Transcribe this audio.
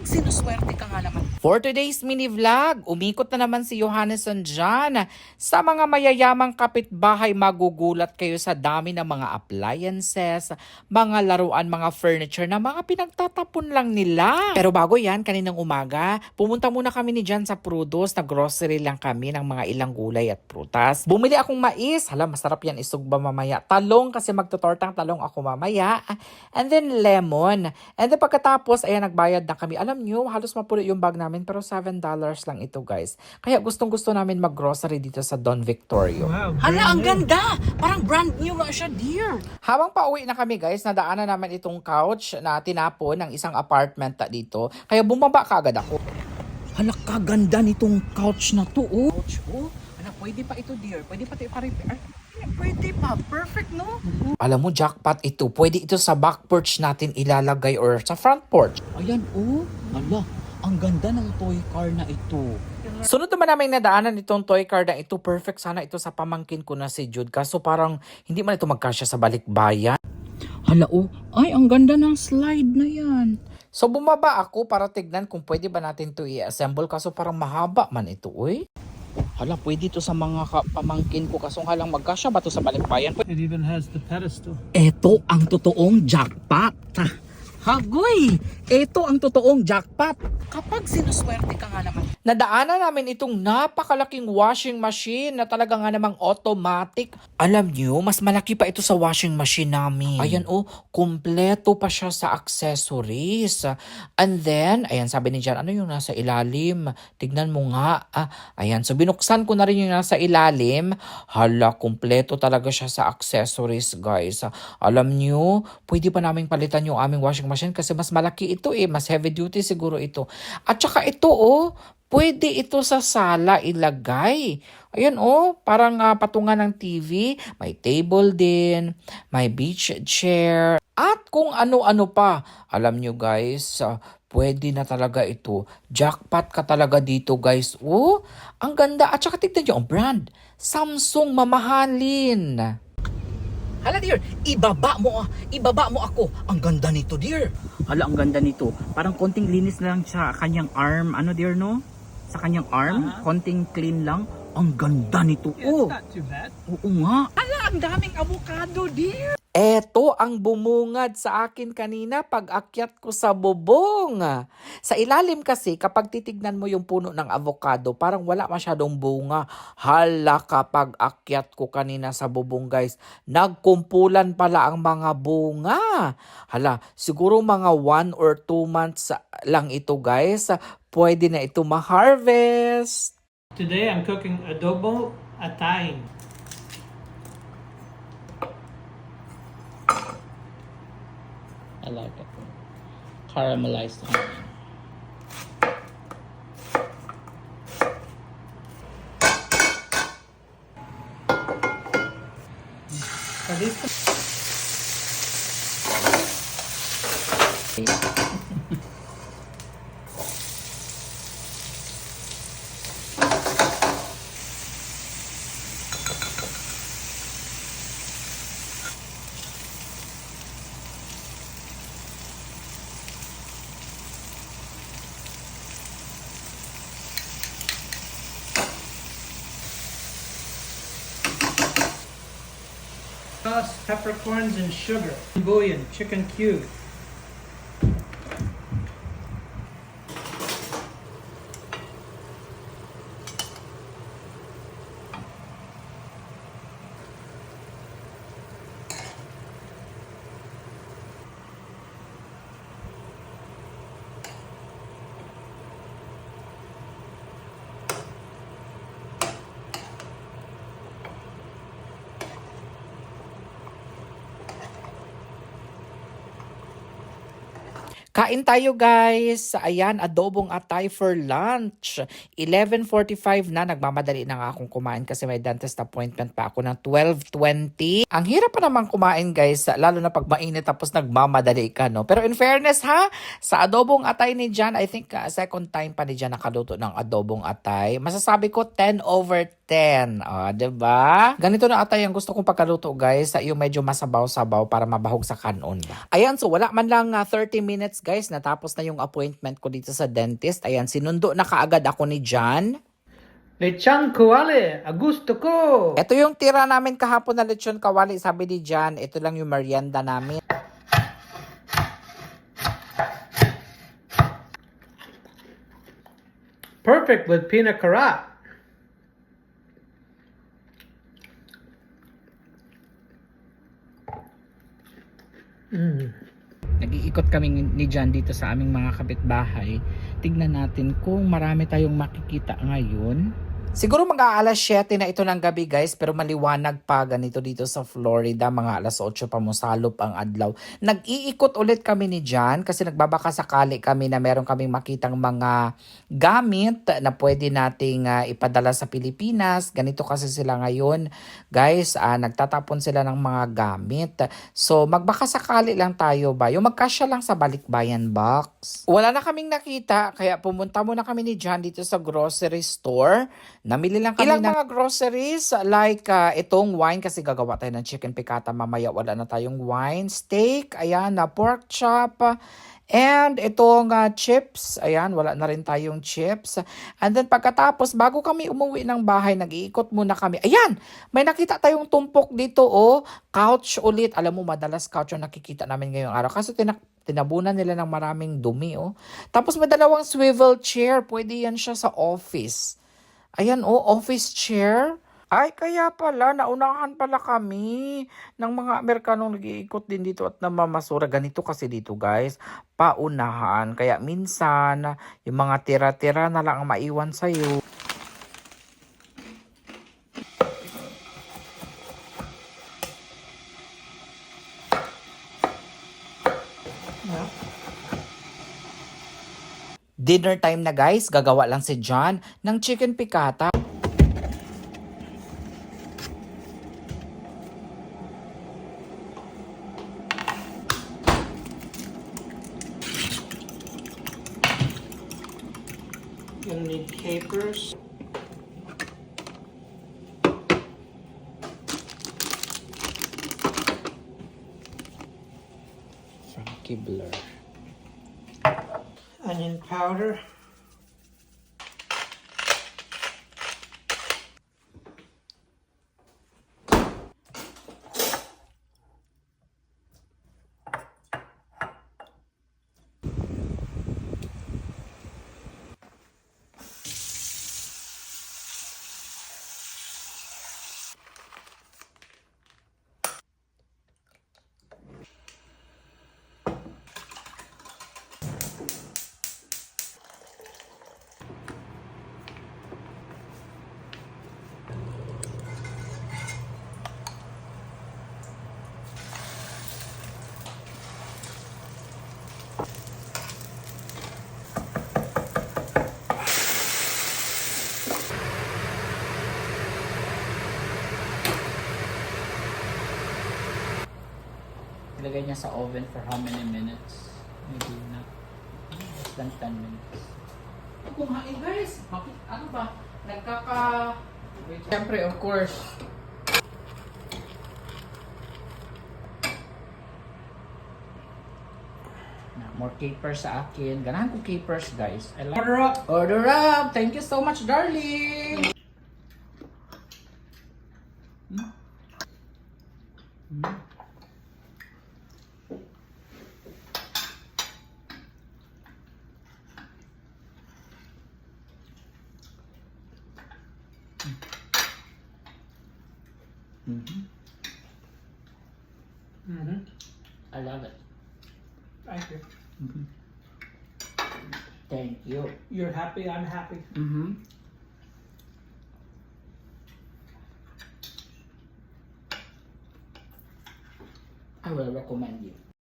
Kapag sinuswerte ka nga naman. For today's mini vlog, umikot na naman si Johanneson dyan. Sa mga mayayamang kapitbahay, magugulat kayo sa dami ng mga appliances, mga laruan, mga furniture na mga pinagtatapon lang nila. Pero bago yan, kaninang umaga, pumunta muna kami ni Jan sa Prudos, na grocery lang kami ng mga ilang gulay at prutas. Bumili akong mais, hala masarap yan isugba mamaya. Talong kasi magtutortang talong ako mamaya. And then lemon. And then pagkatapos, ayan, nagbayad na kami. Alam nyo, halos mapulit yung bag namin, pero $7 lang ito, guys. Kaya gustong-gusto namin mag-grocery dito sa Don Victorio. Wow. Hala, ang ganda! Parang brand new nga siya, dear. Habang pauwi na kami, guys, nadaanan naman itong couch na tinapon ng isang apartment ta dito. Kaya bumaba kaagad ako. Hala, kaganda nitong couch na to, oh. Couch, oh. Hala, pwede pa ito, dear. Pwede pa ito pa-repair. Ay, Pwede pa. Perfect, no? Alam mo, jackpot ito. Pwede ito sa back porch natin ilalagay or sa front porch. Ayan, oh. Hala, ang ganda ng toy car na ito. Sunod naman namin nadaanan itong toy car na ito. Perfect sana ito sa pamangkin ko na si Jude. Kaso parang hindi man ito magkasya sa balikbayan. Hala, oh. Ay, ang ganda ng slide na yan. So bumaba ako para tignan kung pwede ba natin to i-assemble. Kaso parang mahaba man ito, uy. Hala, pwede ito sa mga pamangkin ko. Kaso nga lang magkasya ba ito sa balikbayan? It even has the pedestal. Ito ang totoong jackpot. Hagoy! Ito ang totoong jackpot. Kapag sinuswerte ka nga naman. Nadaanan namin itong napakalaking washing machine na talaga nga namang automatic. Alam nyo, mas malaki pa ito sa washing machine namin. Ayan oh, kumpleto pa siya sa accessories. And then, ayan sabi ni Jan, ano yung nasa ilalim? Tignan mo nga. Ah, ayan, so binuksan ko na rin yung nasa ilalim. Hala, kumpleto talaga siya sa accessories guys. Alam nyo, pwede pa namin palitan yung aming washing machine kasi mas malaki ito eh. Mas heavy duty siguro ito. At saka ito oh, pwede ito sa sala ilagay. Ayan oh, parang ah, patungan ng TV. May table din, may beach chair, at kung ano-ano pa. Alam nyo guys, ah, pwede na talaga ito. Jackpot ka talaga dito guys. Oh, ang ganda. At saka tignan nyo ang brand. Samsung mamahalin. Hala, dear. Ibaba mo, ah. ibaba mo ako. Ang ganda nito, dear. Hala, ang ganda nito. Parang konting linis na lang sa kanyang arm. Ano, dear, no? Sa kanyang arm. Konting clean lang. Ang ganda nito. Oh, oo nga. Hala, ang daming avocado, dear. Eto ang bumungad sa akin kanina pag akyat ko sa bubong. Sa ilalim kasi, kapag titignan mo yung puno ng avocado, parang wala masyadong bunga. Hala kapag akyat ko kanina sa bubong guys, nagkumpulan pala ang mga bunga. Hala, siguro mga one or two months lang ito guys. Pwede na ito ma-harvest. Today I'm cooking adobo atay. I like it. Caramelized. Listo. Sauce, peppercorns, and sugar. Bouillon, chicken cube. Kain tayo guys. Ayan, adobong atay for lunch. 11.45 na, nagmamadali na nga akong kumain kasi may dentist appointment pa ako ng 12.20. Ang hirap pa naman kumain guys, lalo na pag mainit tapos nagmamadali ka, no? Pero in fairness ha, sa adobong atay ni Jan, I think uh, second time pa ni Jan nakaluto ng adobong atay. Masasabi ko 10 over 10. O, ba? Diba? Ganito na ata yung gusto kong pagkaluto guys, sa yung medyo masabaw-sabaw para mabahog sa kanon ba. Ayan, so wala man lang ah, 30 minutes guys, natapos na yung appointment ko dito sa dentist. Ayan, sinundo na kaagad ako ni John. Lechon a gusto ko. Ito yung tira namin kahapon na lechon kawali, sabi ni John. Ito lang yung merienda namin. Perfect with pina colada. Nag-iikot kami ni John dito sa aming mga kapitbahay. Tignan natin kung marami tayong makikita ngayon. Siguro mag-aalas 7 na ito ng gabi guys pero maliwanag pa ganito dito sa Florida mga alas 8 pa musalop ang adlaw. Nag-iikot ulit kami ni John kasi nagbabaka sakali kami na meron kaming makitang mga gamit na pwede nating ah, ipadala sa Pilipinas. Ganito kasi sila ngayon guys, ah, nagtatapon sila ng mga gamit. So magbaka sakali lang tayo ba? Yung magkasya lang sa balikbayan box. Wala na kaming nakita kaya pumunta muna kami ni John dito sa grocery store. Namili lang kami Ilang mga groceries like ah, itong wine kasi gagawa tayo ng chicken piccata mamaya wala na tayong wine, steak, ayan na pork chop, And itong ah, chips, ayan, wala na rin tayong chips. And then pagkatapos, bago kami umuwi ng bahay, nag-iikot muna kami. Ayan, may nakita tayong tumpok dito, oh. Couch ulit. Alam mo, madalas couch yung nakikita namin ngayong araw. Kasi tinak tinabunan nila ng maraming dumi, oh. Tapos may dalawang swivel chair. Pwede yan siya sa office. Ayan, oh, office chair. Ay, kaya pala, naunahan pala kami ng mga Amerikanong nag-iikot din dito at namamasura. Ganito kasi dito, guys, paunahan. Kaya minsan, yung mga tira-tira na lang ang maiwan sa'yo. Dinner time na guys, gagawa lang si John ng chicken piccata. You'll need capers. From Kibler. Onion powder. Ilagay niya sa oven for how many minutes? Maybe not. Less than 10 minutes. Kumain guys, bakit ano ba? Nagkaka... Siyempre, of course, na more capers sa akin. Ganahan ko capers, guys. I like Order up. Order up! Thank you so much, darling! Hmm? Hmm? Mm-hmm. I love it. Thank you. Mhm. Thank you. You're happy, I'm happy. Mm-hmm. I will recommend you.